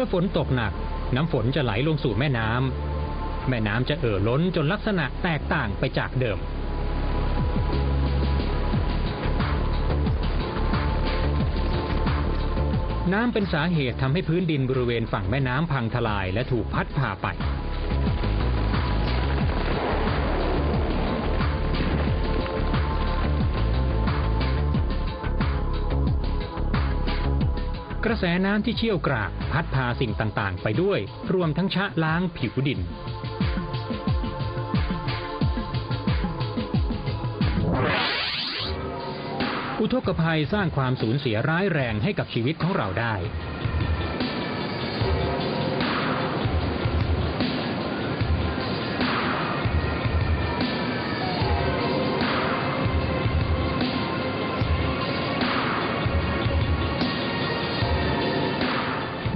มื่อฝนตกหนัก น้ำฝนจะไหลลงสู่แม่น้ำแม่น้ำจะเอ่อล้นจนลักษณะแตกต่างไปจากเดิม น้ำเป็นสาเหตุทำให้พื้นดินบริเวณฝั่งแม่น้ำพังทลายและถูกพัดพาไป แสน้ำที่เชี่ยวกรากพัดพาสิ่งต่างๆ ไปด้วย รวมทั้งชะล้างผิวดิน อุทกภัยสร้างความสูญเสียร้ายแรงให้กับชีวิตของเราได้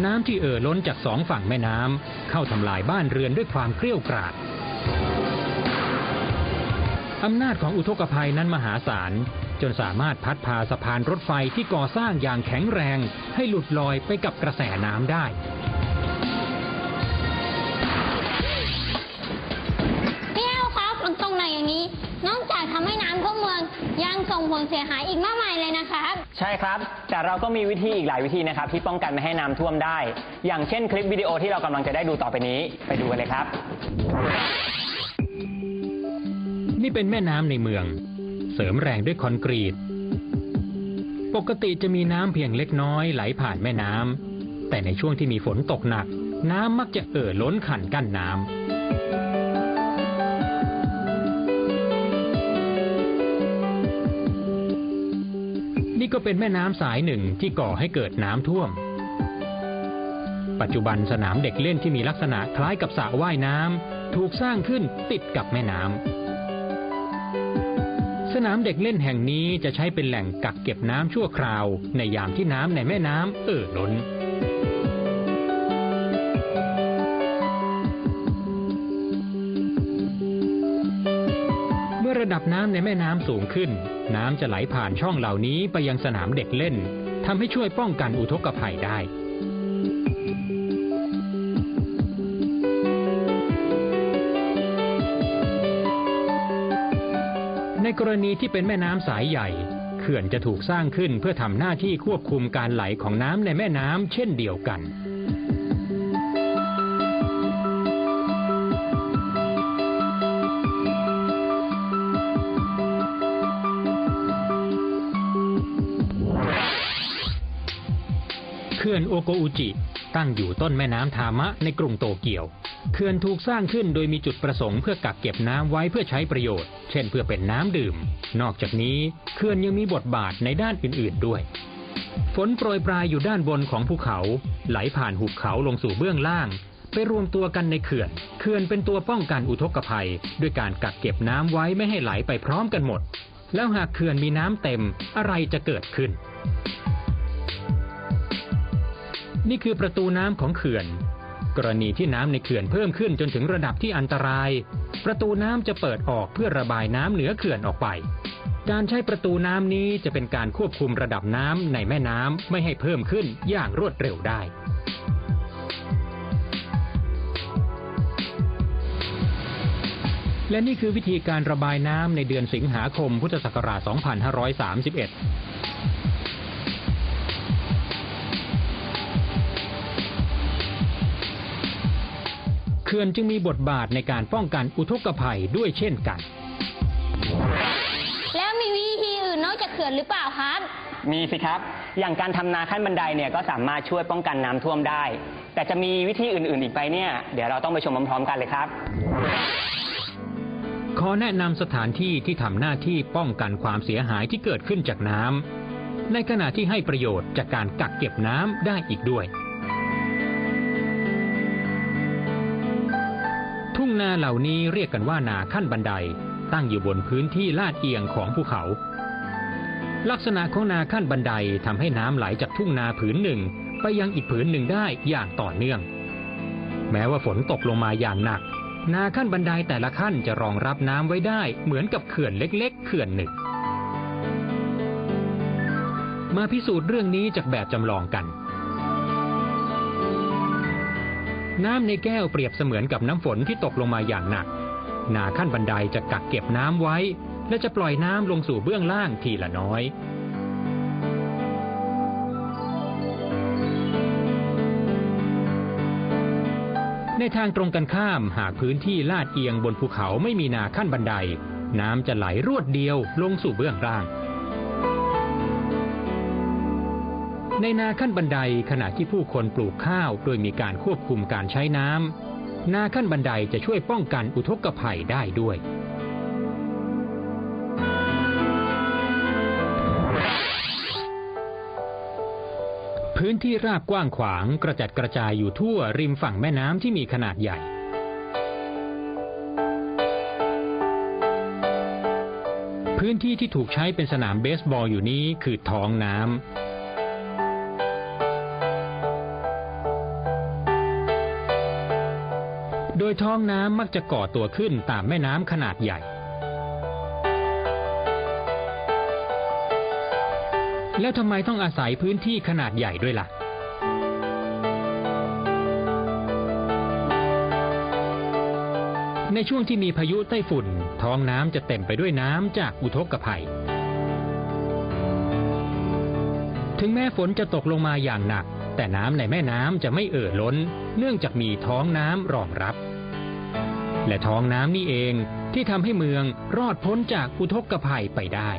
น้ำที่เอ่อล้นจากสองฝั่งแม่น้ำเข้าทำลายบ้านเรือนด้วยความเกรี้ยวกราดอำนาจของอุทกภัยนั้นมหาศาล จนสามารถพัดพาสะพานรถไฟที่ก่อสร้างอย่างแข็งแรง ให้หลุดลอยไปกับกระแสน้ำได้ ยังส่งผลเสียหายอีกมากมายเลยนะครับ ใช่ครับ แต่เราก็มีวิธีอีกหลายวิธีนะครับ ที่ป้องกันไม่ให้น้ำท่วมได้ อย่างเช่นคลิปวิดีโอที่เรากำลังจะได้ดูต่อไปนี้ ไปดูกันเลยครับ นี่เป็นแม่น้ำในเมือง เสริมแรงด้วยคอนกรีต ปกติจะมีน้ำเพียงเล็กน้อยไหลผ่านแม่น้ำแต่ในช่วงที่มีฝนตกหนัก น้ำมักจะเอ่อล้นขันกั้นน้ำ นี่ก็เป็นแม่น้ำสายหนึ่งที่ก่อให้เกิดน้ำท่วม ปัจจุบันสนามเด็กเล่นที่มีลักษณะคล้ายกับสระว่ายน้ำถูกสร้างขึ้นติดกับแม่น้ำสนามเด็กเล่นแห่งนี้จะใช้เป็นแหล่งกักเก็บน้ำชั่วคราว ในยามที่น้ำในแม่น้ำเอ่อล้น ดับน้ำในแม่น้ำสูงขึ้น น้ำจะไหลผ่านช่องเหล่านี้ไปยังสนามเด็กเล่นทำให้ช่วยป้องกันอุทกภัยได้ในกรณีที่เป็นแม่น้ำสายใหญ่ เขื่อนจะถูกสร้างขึ้นเพื่อทำหน้าที่ควบคุมการไหลของน้ำในแม่น้ำเช่นเดียวกัน ขื่อนโอโกอุจิ ตั้งอยู่ต้นแม่น้ำทามะในกรุงโตเกียว เขื่อนถูกสร้างขึ้นโดยมีจุดประสงค์เพื่อกักเก็บน้ำไว้เพื่อใช้ประโยชน์ เช่นเพื่อเป็นน้ำดื่ม นอกจากนี้เขื่อนยังมีบทบาทในด้านอื่น ๆ ด้วย ฝนโปรยปลายอยู่ด้านบนของภูเขา ไหลผ่านหุบเขาลงสู่เบื้องล่าง ไปรวมตัวกันในเขื่อน เขื่อนเป็นตัวป้องกันอุทกภัย ด้วยการกักเก็บน้ำไว้ไม่ให้ไหลไปพร้อมกันหมด แล้วหากเขื่อนมีน้ำเต็มอะไรจะเกิดขึ้น นี่คือประตูน้ำของเขื่อน กรณีที่น้ำในเขื่อนเพิ่มขึ้นจนถึงระดับที่อันตราย ประตูน้ำจะเปิดออกเพื่อระบายน้ำเหนือเขื่อนออกไป การใช้ประตูน้ำนี้จะเป็นการควบคุมระดับน้ำในแม่น้ำไม่ให้เพิ่มขึ้นอย่างรวดเร็วได้และนี่คือวิธีการระบายน้ำในเดือนสิงหาคมพุทธศักราช 2531 ขื่อนจึงมีบทบาทในการป้องกันอุทกภัยด้วยเช่นกัน แล้วมีวิธีอื่นนอกจากเขื่อนหรือเปล่าครับ มีสิครับ อย่างการทำนาขั้นบันไดเนี่ยก็สามารถช่วยป้องกันน้ำท่วมได้ แต่จะมีวิธีอื่น ๆ อีกไปเนี่ย เดี๋ยวเราต้องไปชมพร้อมๆกันเลยครับ ขอแนะนำสถานที่ที่ทำหน้าที่ป้องกันความเสียหายที่เกิดขึ้นจากน้ำในขณะที่ให้ประโยชน์จากการกักเก็บน้ำได้อีกด้วย ทุ่งนาเหล่านี้เรียกกันว่านาขั้นบันได ตั้งอยู่บนพื้นที่ลาดเอียงของภูเขา ลักษณะของนาขั้นบันไดทำให้น้ำไหลจากทุ่งนาผืนหนึ่ง ไปยังอีกผืนหนึ่งได้อย่างต่อเนื่อง แม้ว่าฝนตกลงมาอย่างหนัก นาขั้นบันไดแต่ละขั้นจะรองรับน้ำไว้ได้เหมือนกับเขื่อนเล็ก ๆ เขื่อนหนึ่ง มาพิสูจน์เรื่องนี้จากแบบจำลองกัน น้ำในแก้วเปรียบเสมือนกับน้ำฝนที่ตกลงมาอย่างหนัก นาขั้นบันไดจะกักเก็บน้ำไว้ และจะปล่อยน้ำลงสู่เบื้องล่างทีละน้อยในทางตรงกันข้ามหากพื้นที่ลาดเอียงบนภูเขาไม่มีนาขั้นบันได น้ำจะไหลรวดเดียวลงสู่เบื้องล่าง ในนาขั้นบันไดขณะที่ผู้คนปลูกข้าว โดยมีการควบคุมการใช้น้ำนาขั้นบันไดจะช่วยป้องกันอุทกภัยได้ด้วย พื้นที่ราบกว้างขวางกระจัดกระจายอยู่ทั่วริมฝั่งแม่น้ำที่มีขนาดใหญ่พื้นที่ที่ถูกใช้เป็นสนามเบสบอลอยู่นี้คือท้องน้ำ โดยท้องน้ำมักจะก่อตัวขึ้นตามแม่น้ำขนาดใหญ่ แล้วทำไมต้องอาศัยพื้นที่ขนาดใหญ่ด้วยล่ะ ในช่วงที่มีพายุไต้ฝุ่น ท้องน้ำจะเต็มไปด้วยน้ำจากอุทกภัย ถึงแม้ฝนจะตกลงมาอย่างหนัก แต่น้ำในแม่น้ำจะไม่เอ่อล้น เนื่องจากมีท้องน้ำรองรับ และท้องน้ำนี่เองที่ทำให้เมืองรอดพ้นจากอุทกภัยไปได้